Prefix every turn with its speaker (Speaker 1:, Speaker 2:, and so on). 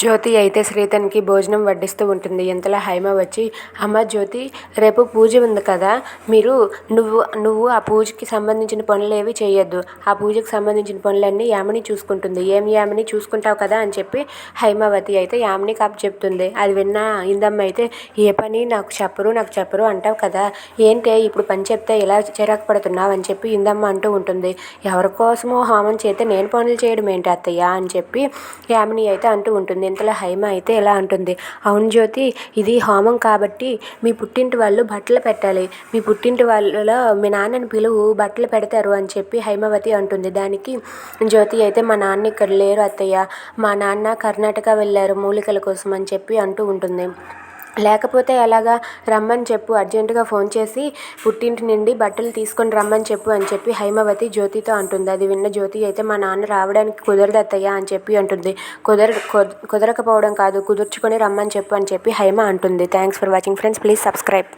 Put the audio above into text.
Speaker 1: జ్యోతి అయితే శ్రీతన్కి భోజనం వడ్డిస్తూ ఉంటుంది. ఇంతలో హైమ వచ్చి అమ్మ జ్యోతి రేపు పూజ ఉంది కదా? మీరు నువ్వు నువ్వు ఆ పూజకి సంబంధించిన పనులు ఏవి చేయొద్దు. ఆ పూజకి సంబంధించిన పనులన్నీ యామిని చూసుకుంటుంది. ఏం యామిని చూసుకుంటావు కదా? అని చెప్పి హైమావతి అయితే యామిని కాపు చెప్తుంది. అది విన్నా ఇందమ్మ అయితే ఏ పని? నాకు చెప్పరు నాకు చెప్పరు అంటావు కదా. ఏంటే ఇప్పుడు పని చెప్తే ఇలా చిరాకు పడుతున్నావు? అని చెప్పి ఇందమ్మ అంటూ ఉంటుంది. ఎవరి కోసమో హోమం చేస్తే నేను పనులు చేయడం ఏంటి అత్తయ్య? అని చెప్పి యామిని అయితే అంటూ ఉంటుంది. ఇంతలో హైమ అయితే ఇలా అంటుంది అవును జ్యోతి ఇది హోమం కాబట్టి మీ పుట్టింటి వాళ్ళు బట్టలు పెట్టాలి. మీ పుట్టింటి వాళ్ళలో మీ నాన్నని పిలువు బట్టలు పెడతారు అని చెప్పి హైమవతి అంటుంది. దానికి జ్యోతి అయితే మా నాన్న ఇక్కడ లేరు అత్తయ్య. మా నాన్న కర్ణాటక వెళ్ళారు మూలికల కోసం అని చెప్పి అంటూ ఉంటుంది. లేకపోతే ఎలాగా రమ్మని చెప్పు అర్జెంటుగా ఫోన్ చేసి పుట్టింటి నుండి బట్టలు తీసుకొని రమ్మని చెప్పు అని చెప్పి హైమవతి జ్యోతితో అంటుంది. అది విన్న జ్యోతి అయితే మా నాన్న రావడానికి కుదరదు అత్తయ్య అని చెప్పి అంటుంది. కుదర కుదరకపోవడం కాదు కుదుర్చుకొని రమ్మని చెప్పు అని చెప్పి హైమ అంటుంది. Thanks for watching friends please subscribe